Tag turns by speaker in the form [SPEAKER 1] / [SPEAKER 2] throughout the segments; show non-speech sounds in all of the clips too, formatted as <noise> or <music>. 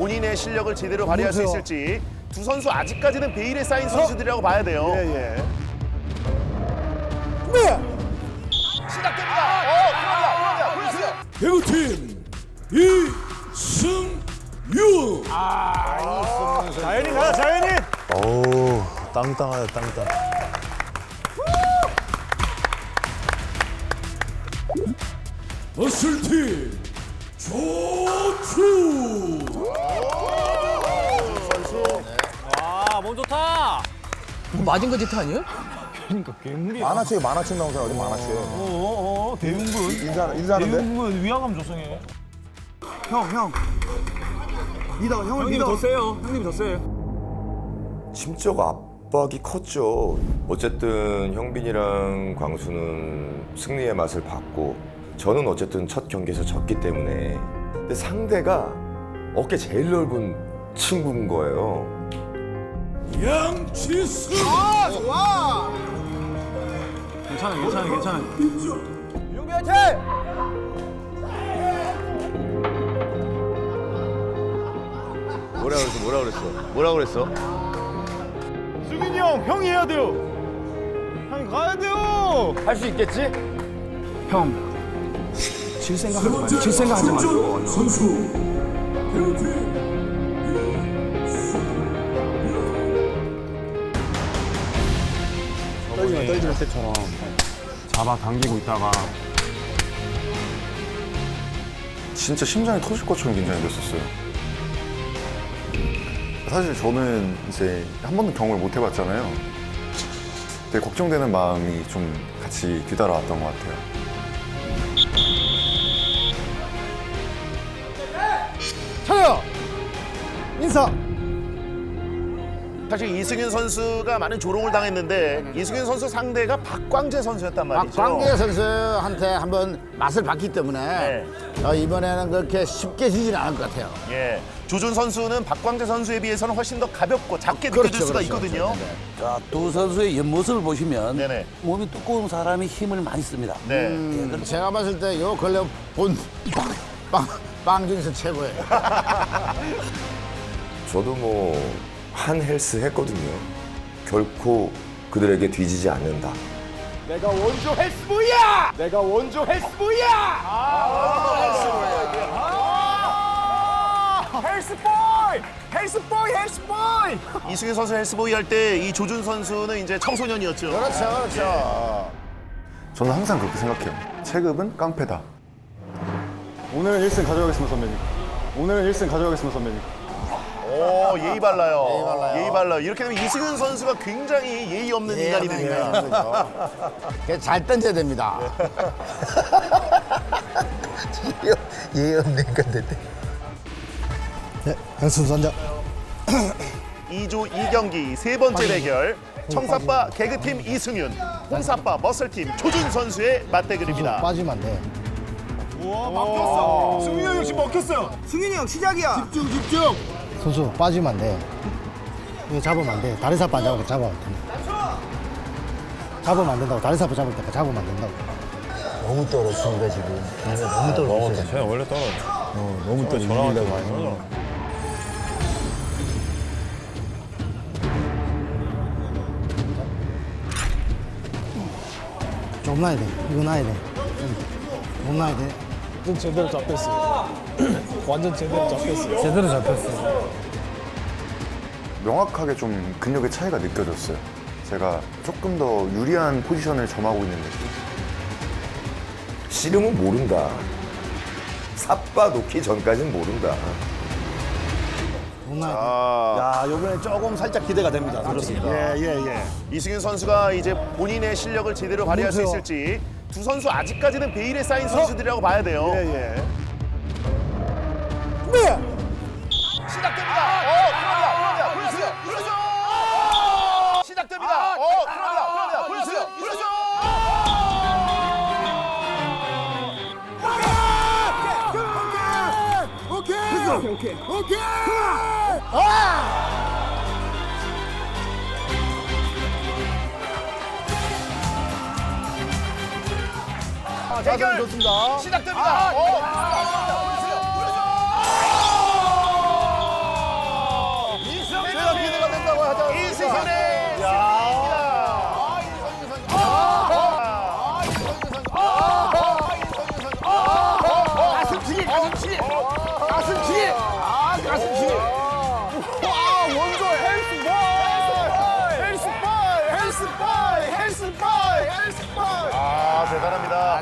[SPEAKER 1] 본인의 실력을 제대로 발휘할 수 있을지 두 선수 아직까지는 베일에 쌓인 선수들이라고 봐야 돼요.
[SPEAKER 2] 예, 예.
[SPEAKER 1] 시작됩니다. 어, 들어갑니다. 들어갑니다. 보여주세요.
[SPEAKER 3] 배구팀 이승윤
[SPEAKER 2] 자연인 가자, 자연인!
[SPEAKER 4] 어우 땅땅하다 땅땅
[SPEAKER 3] 어슬팀 조추
[SPEAKER 5] 맞은 거짓 아니에요?
[SPEAKER 4] 만화책에 만화책 나온 사람 어디 만화책
[SPEAKER 2] 어 어 어, 대웅군.
[SPEAKER 4] 인사 인사하는데
[SPEAKER 2] 대웅군 위화감 조성해.
[SPEAKER 6] 형님이 더 세요. 형님이 더 세.
[SPEAKER 7] 심적 압박이 컸죠. 어쨌든 형빈이랑 광수는 승리의 맛을 봤고 저는 어쨌든 첫 경기에서 졌기 때문에 근데 상대가 어깨 제일 넓은 친구인 거예요.
[SPEAKER 3] 양치승
[SPEAKER 6] 괜찮아, 괜찮아, 괜찮아.
[SPEAKER 7] 뭐라 그랬어? 뭐라 그랬어? 뭐라 그랬어?
[SPEAKER 2] 승윤이 형, 형이 해야 돼요. 형이 가야 돼요.
[SPEAKER 7] 할 수 있겠지?
[SPEAKER 6] 형. 질 생각하지 마. 질 생각하지 마.
[SPEAKER 3] 김준호 선수.
[SPEAKER 6] 떨지마, 떨지마 때처럼. 잡아 당기고 있다가.
[SPEAKER 4] 진짜 심장이 터질 것처럼 긴장이 됐었어요. 사실 저는 이제 한 번도 경험을 못 해봤잖아요. 되게 걱정되는 마음이 좀 같이 뒤따라왔던 것 같아요
[SPEAKER 1] 사실 이승윤 선수가 많은 조롱을 당했는데 이승윤 선수 상대가 박광재 선수였단 말이죠.
[SPEAKER 8] 박광재 선수한테 한번 맛을 봤기 때문에
[SPEAKER 1] 네.
[SPEAKER 8] 어, 이번에는 그렇게 쉽게 지지는 않을 것 같아요.
[SPEAKER 1] 예. 조준 선수는 박광재 선수에 비해서는 훨씬 더 가볍고 작게 느껴질
[SPEAKER 8] 그렇죠,
[SPEAKER 1] 수가
[SPEAKER 8] 그렇죠.
[SPEAKER 1] 있거든요.
[SPEAKER 8] 네, 네.
[SPEAKER 9] 자, 두 선수의 옆모습을 보시면
[SPEAKER 1] 네네.
[SPEAKER 9] 몸이 두꺼운 사람이 힘을 많이 씁니다.
[SPEAKER 1] 네.
[SPEAKER 8] 음, 제가 봤을 때 요 근래 본 빵, 빵 중에서 최고예요. <laughs>
[SPEAKER 7] 저도 뭐 한 헬스 했거든요. 결코 그들에게 뒤지지 않는다.
[SPEAKER 2] 내가 원조 헬스보이야! 내가 원조 헬스보이야! 아! 헬스보이! 헬스보이, 헬스보이!
[SPEAKER 1] 이승윤 선수 헬스보이 할 때 이 조준 선수는 이제 청소년이었죠.
[SPEAKER 8] 그렇죠, 그렇죠.
[SPEAKER 4] 저는 항상 그렇게 생각해요 체급은 깡패다
[SPEAKER 2] 오늘은 1승 가져가겠습니다, 선배님. 오늘은 1승 가져가겠습니다, 선배님.
[SPEAKER 1] 오, 예의 발라요. 예의 발라요. 이렇게 되면 이승윤 선수가 굉장히 예의 없는 인간이 됩니다.
[SPEAKER 8] 그잘 던져야 됩니다. <laughs>
[SPEAKER 4] 예의 없는 건데
[SPEAKER 1] 이조이경기 세 번째 대결 청사빠 개그팀 이승윤, 홍사빠 머슬팀 조준 선수의 맞대결입니다.
[SPEAKER 8] 빠지면 안 돼.
[SPEAKER 2] 우와, 막혔어. 승윤이 형 지금 먹혔어요. 승윤이 형 시작이야. 집중, 집중.
[SPEAKER 8] 선수 빠지면 안 돼. 이거 잡으면 안 돼. 다리 사파 안 잡으면 잡으면 안 돼. 잡으면 안 된다고. 다리 사파 잡을 때 잡으면 안 된다고. 너무 떨어지는데 지금. 너무 떨어졌어.
[SPEAKER 6] 쟤는 원래 떨어져.
[SPEAKER 4] 어, 너무 또
[SPEAKER 6] 저랑한테 많이 떨어져.
[SPEAKER 8] 좀 놔야 돼. 이거 놔야 돼. 못 놔야 돼.
[SPEAKER 2] 완전 제대로 잡혔어요. <clears throat> 완전 제대로 잡혔어요.
[SPEAKER 8] 제대로 잡혔어.
[SPEAKER 4] 명확하게 좀 근력의 차이가 느껴졌어요 제가 조금 더 유리한 포지션을 점하고 있는 느낌
[SPEAKER 7] 씨름은 모른다. 삿바 놓기 전까지는 모른다.
[SPEAKER 8] 돼.
[SPEAKER 2] 야, 요번에 조금 살짝 기대가 됩니다. 그렇습니다. 예, 예, 예.
[SPEAKER 1] 이승윤 선수가 이제 본인의 실력을 제대로 발휘할 수 있을지 두 선수 아직까지는 베일에 쌓인 선수들이라고 봐야 돼요.
[SPEAKER 2] 예, 예.
[SPEAKER 1] 시작됩니다. 어, 들어갑니다. 들어갑니다. 보여주세요. 보여주세요. 시작됩니다. 어, 들어갑니다. 들어갑니다. 보여주세요. 보여주세 요. 대결 좋습니다. 시작됩니다. 어, 들어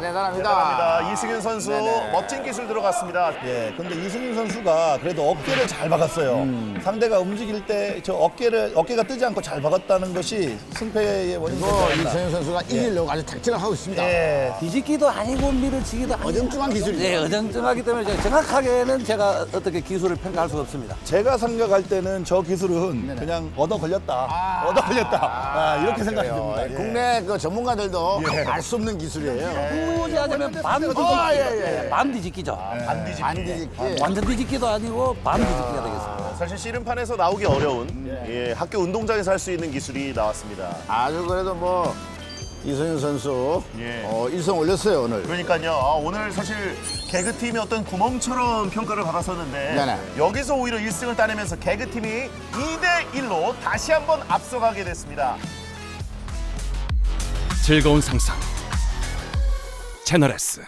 [SPEAKER 1] 대단합니다.
[SPEAKER 6] 아, 대단합니다.
[SPEAKER 1] 이승윤 선수 멋진 기술 들어갔습니다.
[SPEAKER 5] 예, 근데 이승윤 선수가 그래도 어깨를 잘 박았어요. 상대가 움직일 때 저 어깨를 어깨가 뜨지 않고 잘 박았다는 것이 승패의 원인이 않나.
[SPEAKER 6] 이승현 선수가 이기려고 아주 작전을 하고 있습니다
[SPEAKER 5] 예.
[SPEAKER 9] 뒤집기도 아니고 밀어치기도 아니고
[SPEAKER 6] 어정쩡한 기술이죠.
[SPEAKER 9] 네, 어정쩡하기 때문에 제가 정확하게는 제가 어떻게 기술을 평가할 수가 없습니다.
[SPEAKER 5] 제가 생각할 때는 저 기술은 그냥 얻어 걸렸다. 얻어 걸렸다. 아, 이렇게 생각이 듭니다. 예.
[SPEAKER 6] 국내 그 전문가들도 알수 없는 기술이에요
[SPEAKER 9] 굳이 하자면 반 뒤집기,
[SPEAKER 6] 아, 예, 예.
[SPEAKER 9] 반 뒤집기죠.
[SPEAKER 1] 반 뒤집기.
[SPEAKER 6] 반디집기
[SPEAKER 9] 완전 뒤집기도 아니고 반 뒤집기가 되겠습니다.
[SPEAKER 1] 사실 씨름판에서 나오기 어려운 예, 학교 운동장에서 할 수 있는 기술이 나왔습니다.
[SPEAKER 6] 아주 그래도 뭐 이승현 선수
[SPEAKER 1] 예.
[SPEAKER 6] 어, 일성 올렸어요 오늘
[SPEAKER 1] 그러니까요. 아, 오늘 사실 개그팀이 어떤 구멍처럼 평가를 받았었는데
[SPEAKER 6] 네네.
[SPEAKER 1] 여기서 오히려 1승을 따내면서 개그팀이 2대 1로 다시 한번 앞서가게 됐습니다.
[SPEAKER 10] 즐거운 상상 채널 S